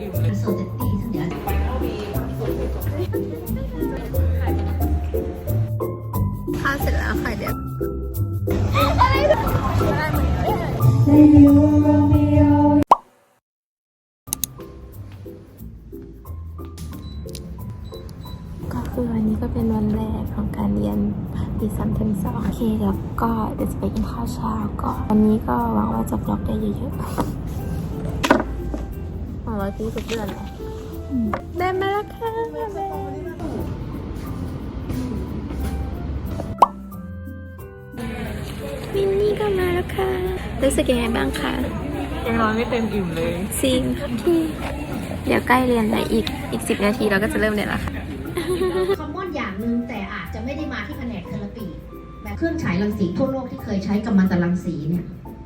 อิ่มเลยโซเจตตี้ซึ่งเดี๋ยวไปเข้าวีสุดที่สุดข้าวเสร็จแล้วค่ะเดี๋ยวก็คือวันนี้ก็เป็นวันแรกของการเรียนปีสามเทอมสองโอเคเดี๋ยวก็เดี๋ยวจะไปกินข้าวเช้าก่อนวันนี้ก็หวังว่าจะบล็อกได้เยอะๆ หวังว่าพี่ทุกเดือนเลยแม่มาแล้วค่ะมินนี่ก็มาแล้วค่ะ รู้สึกยังไงบ้างคะยังนอนไม่เต็มอิ่มเลยจริงที่เดี๋ยวใกล้เรียนแล้วอีกอีกสิบนาทีเราก็จะเริ่มเรียนแล้วค่ะคอมมอนอย่างหนึ่งแต่อาจจะไม่ได้มาที่แผนกเทอราปีแบบเครื่องฉายรังสีทั่วโลกที่เคยใช้กัมมันตรังสีเนี่ย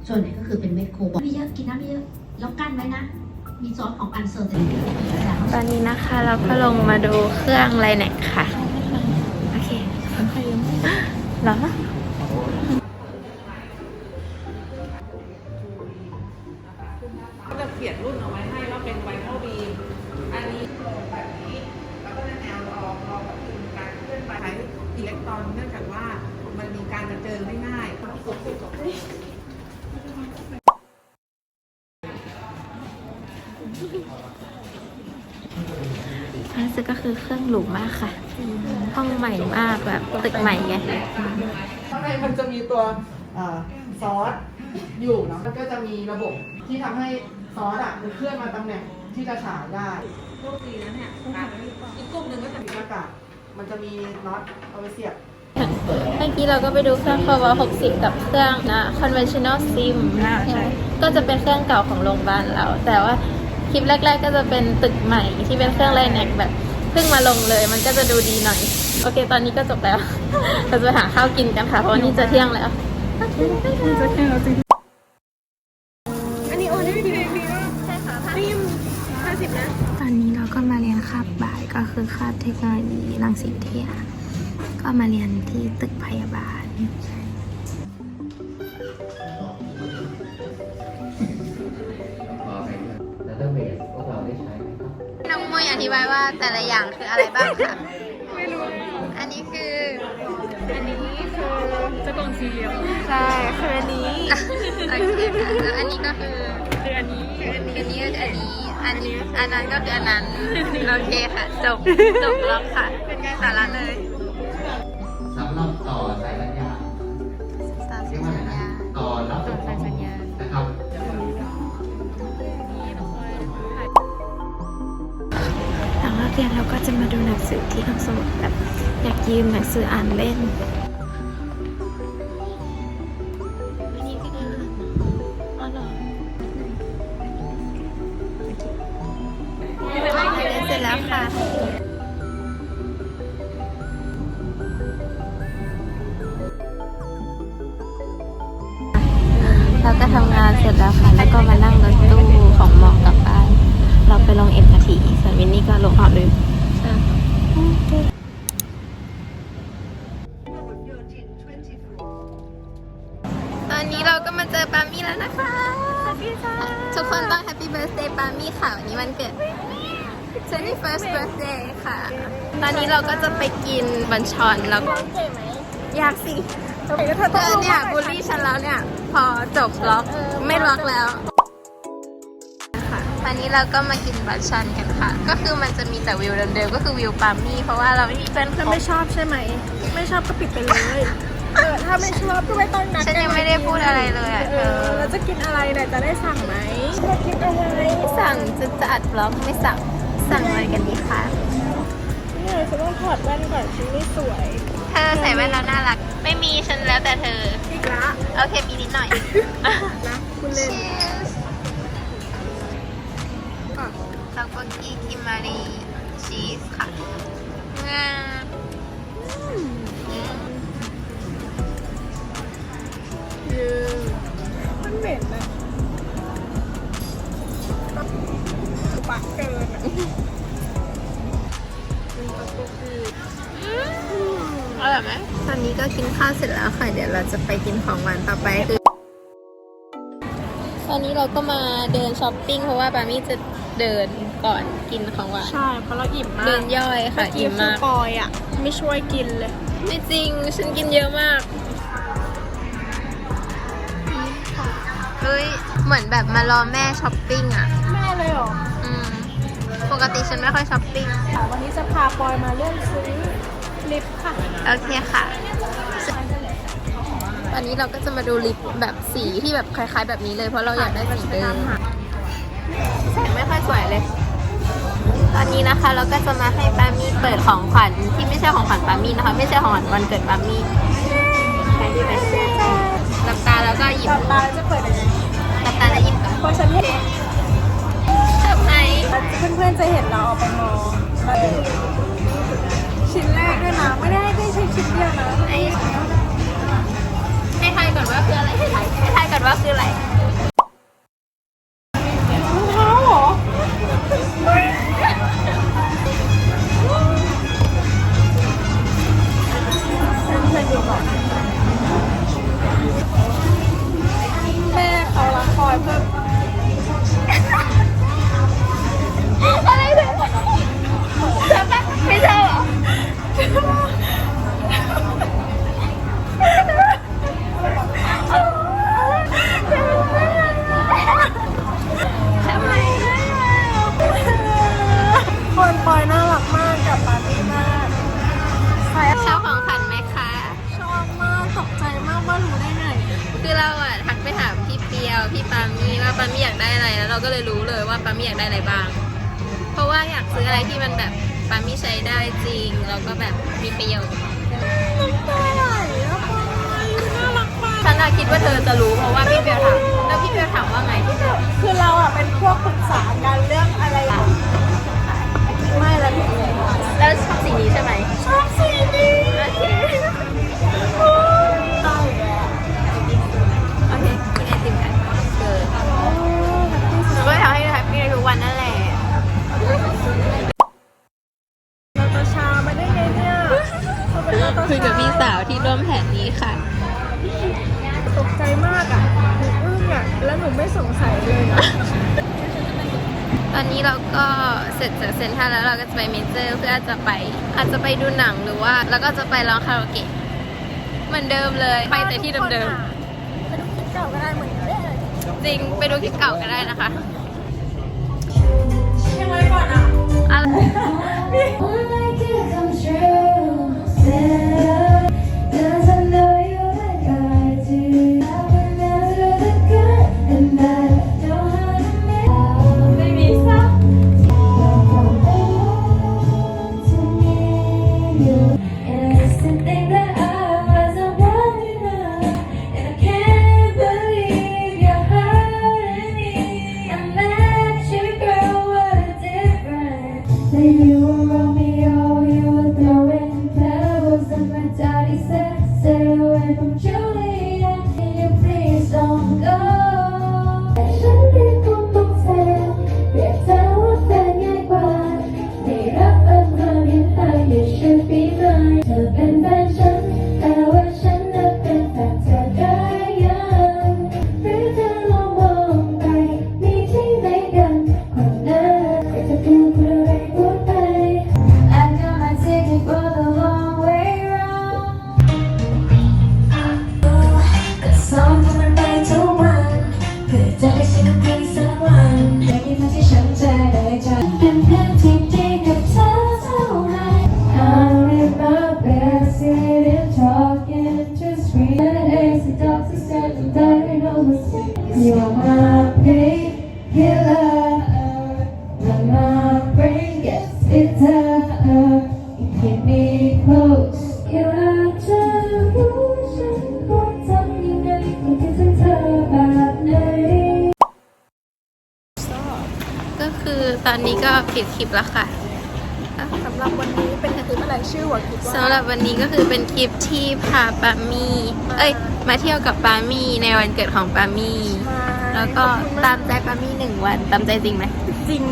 ส่วนใหญ่ก็คือเป็นเม็ดโคบอลต์ไม่เยอะกินน้ำไม่เยอะแล้วกั้นไว้นะ มีซอสของอันเซอร์เทนตอนนี้นะคะเราก็ลงมาดูเครื่องไลแน็กค่ะ โอเคเหรอก็จะเขียนรุ่นเอาไว้ให้ว่าเป็นไวท์เท่าบีมอันนี้แบบนี้แล้วก็จะแนวรองรองกับคือการเคลื่อนไปใช้อิเล็กตรอนเนื่องจากว่ามันมีการกระเจิงได้ง่ายต้องกดกดกด รู้สึกก็คือเครื่องหรูมากค่ะ ห้องใหม่มากแบบตึกใหม่ไงข้างในมันจะมีตัวเอ่อซอสอยู่เนาะมันก็จะมีระบบที่ทำให้ซอสอะมันเคลื่อนมาตำแหน่งที่จะฉายได้โชคดีนะเนี่ยอีกกลุ่มหนึ่งก็จะมีอากาศมันจะมีน็อตเอาไปเสียบเมื่อกี้เราก็ไปดูเครื่อง p o w e r 60 กับเครื่องนะ conventional sim ก็จะเป็นเครื่องเก่าของโรงพยาบาลเรา แต่ว่า คลิปแรก ๆ ก็จะเป็นตึกใหม่ที่เป็นเครื่องไลแน็กแบบเพิ่งมาลงเลย มันก็จะดูดีหน่อย โอเค ตอนนี้ก็จบแล้ว เราจะหาข้าวกินกันค่ะ เพราะว่านี่จะเที่ยงแล้วจะแค่เราจริงตอนนี้เราก็มาเรียนคาบบ่ายก็คือคาบเทคโนโลยีรังสิตวิทยก็มาเรียนที่ตึกพยาบาล มวยอธิบายว่าแต่ละอย่างคืออะไรบ้างคะไม่รู้ อันนี้คือ อันนี้คือจะกล่องสี่เหลี่ยมใช่คืออันนี้โอเคค่ะแล้วอันนี้ก็คือคืออันนี้คืออันนี้อันนี้ก็คืออันนี้ อันนี้ อันนั้นก็คืออันนั้น โอเคค่ะ จบ จบแล้วค่ะ เป็นการสาระ เลิกเรียนเราก็จะมาดูหนังสือที่ห้องสมุดแบบอยากยืมหนังสืออ่านเล่นอันนี้ก็ได้อ๋อเหรอเรียนเสร็จแล้วค่ะ วินนี่ก็ลงหอลืมตอนนี้เราก็มาเจอปามี่แล้วนะคะ ทุกคนต้องแฮปปี้เบิร์ a เดย์ปามี่ค่ะ วันนี้วันเกิด 21st birthday ค่ะ ตอนนี้เราก็จะไปกินบันชอนแล้วอยากสิเธอเนี่ยบูลลี่ฉันแล้วเนี่ย พอจบล็อกไม่ล็อกแล้ว ค่ะตอนนี้เราก็มากินบัตชันกันค่ะ ก็คือมันจะมีแต่วิวเดิมๆก็คือวิวปามี่เพราะว่าเราไม่มีเพื่อนคถ้าไม่ชอบใช่ไหม ไม่ชอบก็ปิดไปเลยเออถ้าไม่ชอบก็ไม่ต้องนัดฉันยังไม่ได้พูดอะไรเลยอะเอเธออแล้วจะกินอะไรเนี่ยจะได้สั่งไหมจะกินอะไรไม่สั่งจะจะอัดบล็อกไม่สั่งสั่งอะไรกันดีคะเนี่ยฉันต้องถอดแว่นก่อนฉันไม่สวยเธอใส่แว่นแล้วน่ารัก ไม่มีฉันแล้วแต่เธอ อีกละโอเคมีนิดหน่อย นะคุณเล่น Cheers อ่ มารีชีสค่ะอืมมันเหม็นอะปากเกินอะอร่อยไหมตอนนี้ก็กินข้าวเสร็จแล้วค่ะ เดี๋ยวเราจะไปกินของหวานต่อไปคือตอนนี้เราก็มาเดินช้อปปิ้งเพราะว่าปามี่จะเดิน ก่อนกินของหวานใช่เพราะเราอิ่มมากเดินย่อยค่ะเมื่อกี้อิ่มคือมากปอยอะไม่ช่วยกินเลย ไม่จริงฉันกินเยอะมากเฮ้ยเหมือนแบบมารอแม่ช้อปปิ้งอะแม่เลยเหรออืมปกติฉันไม่ค่อยช้อปปิ้งค่ะวันนี้จะพาปอยมาเลือกซื้อลิปค่ะโอเคค่ะวันนี้เราก็จะมาดูลิปแบบสีที่แบบคล้าย ๆ แบบนี้เลยเพราะเราอยากได้สีเดิมไม่ค่อยสวยเลย ตอนนี้นะคะเราก็จะมาให้ปามี่เปิดของขวัญที่ไม่ใช่ของขวัญปามี่นะคะ ไม่ใช่ของขวัญวันเกิดปามี่ใช่ไหมหลับตาแล้วก็หยิบตาตาจะเปิดยังไงหลับตาแล้วหยิบก่อนเพราะฉันเห็นเซอร์ไพรเพื่อนๆจะเห็นเราเอาไปมองชิ้นแรกด้วยนะไม่ได้ได้ช้ชิ้นเดียวนะให้ทายก่อนว่าคืออะไรให้ทายให้ทยก่อนว่าคืออะไร มากว่ารู้ได้ไงคือเราอะทักไปถามพี่เปียวพี่ปามี่ว่าปามี่อยากได้อะไรแล้วเราก็เลยรู้เลยว่าปามี่อยากได้อะไรบ้าง เพราะว่าอยากซื้ออะไรที่มันแบบปามี่ใช้ได้จริงแล้วก็แบบมีประโยชน์น้ำตาไหลอะปอยน่ารักมากฉันอะคิดว่าเธอจะรู้เพราะว่าพี่เปียวถามาพี่สาวที่ร่วมแผนนี้ค่ะ ตกใจมากอะหนูอึ้งอะแล้วหนูไม่สงสัยเลยนะตอนนี้เราก็เสร็จจากเซ็นทรัลแล้วเราก็จะไปเมเจอร์เพื่อจะไป อาจจะไปดูหนังหรือว่า แล้วก็จะไปร้องคาราโอเกะเหมือนเดิมเลย ไปแต่ที่เดิมไปดูคลิปเก่าก็ได้เหมือนเดิมๆจริงไปดูคลิปเก่าก็ได้นะคะยังไงก่อนอะอะไร Wanna make it come true. Said, 다른 You're my painkiller when my brain gets bitter you keep me close อยากจะรู้ฉันควรทำยังไงควรคิดถึงเธอแบบไหนก็คือตอนนี้ก็ปิดคลิปแล้วค่ะ สำหรับวันนี้เป็นคลิปอะไรชื่อหัวคลิปว่า สำหรับวันนี้ก็คือเป็นคลิปที่พาปามี่ เอ้ย มาเที่ยวกับปามี่ในวันเกิดของปามี่แล้วก็ตามใจปามี่หนึ่งวัน ตามใจจริงไหม จริง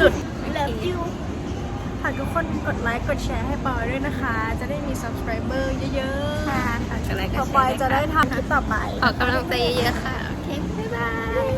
สุดๆ love you ฝากทุกคนกดไลค์กดแชร์ให้ปอยด้วยนะคะ จะได้มี subscriber เยอะๆค่ะฝากกดไลค์กดต่อแชไปร์จะได้ด้วยค่ะทำคลิปต่อไปขอกำลังใจเยอะๆค่ะ โอเค บ๊ายบาย